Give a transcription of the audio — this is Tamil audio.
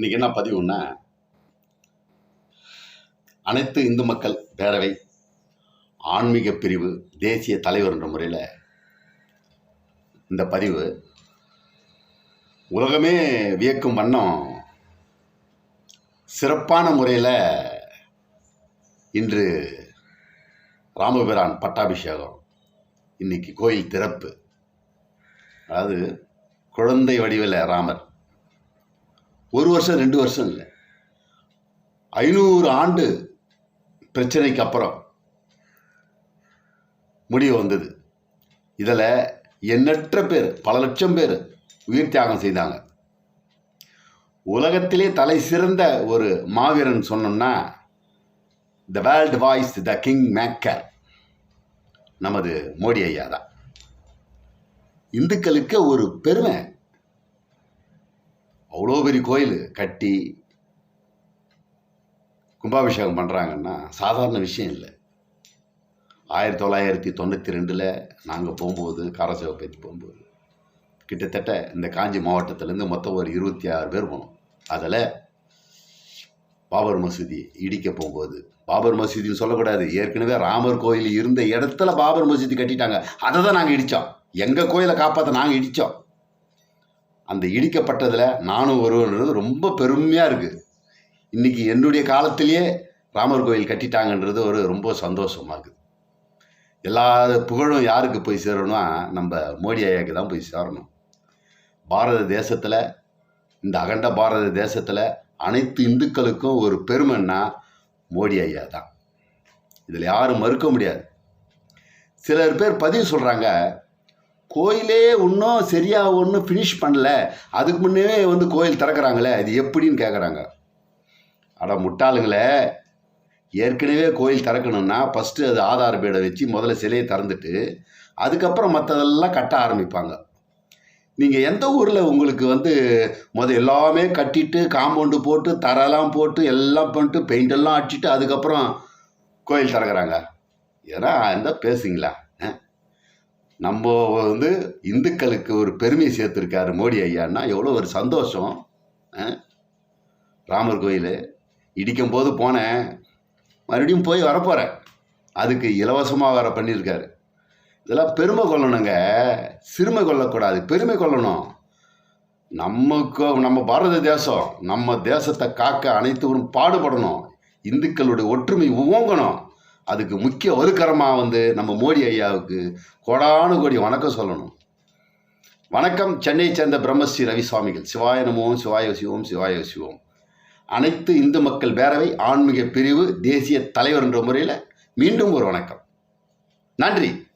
இன்னைக்கு என்ன பதிவுன்னா அனைத்து இந்து மக்கள் பேரவை ஆன்மீக பிரிவு தேசிய தலைவர் என்ற முறையில் இந்த பதிவு உலகமே வியக்கும் வண்ணம் சிறப்பான முறையில் இன்று ராமபிரான் பட்டாபிஷேகம் இன்னைக்கு கோயில் திறப்பு. அதாவது குழந்தை வடிவில் ராமர் ஒரு வருஷம் ரெண்டு வருஷம் இல்லை. ஐநூறு ஆண்டு பிரச்சனைக்கு அப்புறம் முடிவு வந்தது. இதில் எண்ணற்ற பேர் பல லட்சம் பேர் உயிர் தியாகம் செய்தாங்க. உலகத்திலே தலை சிறந்த ஒரு மாவீரன் சொன்னோம்னா the world voice the king maker நமது மோடி ஐயா தான். இந்துக்களுக்கு ஒரு பெருமை. அவ்வளோ பெரிய கோயில் கட்டி கும்பாபிஷேகம் பண்ணுறாங்கன்னா சாதாரண விஷயம் இல்லை. ஆயிரத்தி தொள்ளாயிரத்தி தொண்ணூற்றி ரெண்டில் நாங்கள் போகும்போது காரசேவப்பேத்தி போகும்போது கிட்டத்தட்ட இந்த காஞ்சி மாவட்டத்திலேருந்து மொத்தம் ஒரு இருபத்தி ஆறு பேர் போனோம். அதில் பாபர் மசூதி இடிக்க போகும்போது பாபர் மசூதின்னு சொல்லக்கூடாது. ஏற்கனவே ராமர் கோயில் இருந்த இடத்துல பாபர் மசூதி கட்டிட்டாங்க. அதை தான் நாங்கள் இடித்தோம் எங்கள் கோயிலை காப்பாற்ற நாங்கள் இடித்தோம் அந்த இடிக்கப்பட்டதில் நானும் ஒருவன்றது ரொம்ப பெருமையாக இருக்குது இன்றைக்கி என்னுடைய காலத்திலேயே ராமர் கோயில் கட்டிட்டாங்கன்றது ஒரு ரொம்ப சந்தோஷமாக இருக்குது எல்லா புகழும் யாருக்கு போய் சேரணும்னா நம்ம மோடி ஐயாவுக்கு தான் போய் சேரணும். பாரத தேசத்தில் இந்த அகண்ட பாரத தேசத்தில் அனைத்து இந்துக்களுக்கும் ஒரு பெருமைன்னா மோடி ஐயா தான். இதில் யாரும் மறுக்க முடியாது. சிலர் பேர் பதிவு சொல்கிறாங்க கோயிலே ஒன்றும் சரியாக ஒன்றும் ஃபினிஷ் பண்ணல. அதுக்கு முன்னே வந்து கோயில் திறக்கிறாங்களே அது எப்படின்னு கேட்குறாங்க அட முட்டாளுங்களே ஏற்கனவே கோயில் திறக்கணும்னா ஃபஸ்ட்டு அது ஆதார பீடை வச்சு முதல்ல சிலையை திறந்துட்டு அதுக்கப்புறம் மற்றதெல்லாம் கட்ட ஆரம்பிப்பாங்க. நீங்கள் எந்த ஊரில் உங்களுக்கு வந்து முத எல்லாமே கட்டிட்டு காம்பவுண்டு போட்டு தரெல்லாம் போட்டு எல்லாம் பண்ணிட்டு பெயிண்டெல்லாம் அடிச்சுட்டு அதுக்கப்புறம் கோயில் திறக்கிறாங்க? ஏன்னா இருந்தால் பேசுங்களா நம்ம வந்து இந்துக்களுக்கு ஒரு பெருமையை சேர்த்துருக்காரு மோடி ஐயான்னா எவ்வளோ ஒரு சந்தோஷம் ஆ? ராமர் கோயில். இடிக்கும் போது போனேன். மறுபடியும் போய் வரப்போகிறேன் அதுக்கு இலவசமாக வர பண்ணியிருக்காரு. இதெல்லாம் பெருமை கொள்ளணுங்க. சிறுமை கொள்ளக்கூடாது. பெருமை கொள்ளணும். நமக்கு நம்ம பாரத தேசம் நம்ம தேசத்தை காக்க அனைத்துவரும் பாடுபடணும். இந்துக்களுடைய ஒற்றுமை ஓங்கணும் அதுக்கு முக்கிய ஒதுக்கரமாக வந்து நம்ம மோடி ஐயாவுக்கு கோடானு கோடி வணக்கம் சொல்லணும். வணக்கம். சென்னை சேர்ந்த பிரம்மஸ்ரீ ரவி சுவாமிகள் சிவாய நமோம் சிவாய சிவோம் சிவாய சிவோம். அனைத்து இந்து மக்கள் பேரவை ஆன்மீக பிரிவு தேசிய தலைவர் என்ற முறையில் மீண்டும் ஒரு வணக்கம். நன்றி.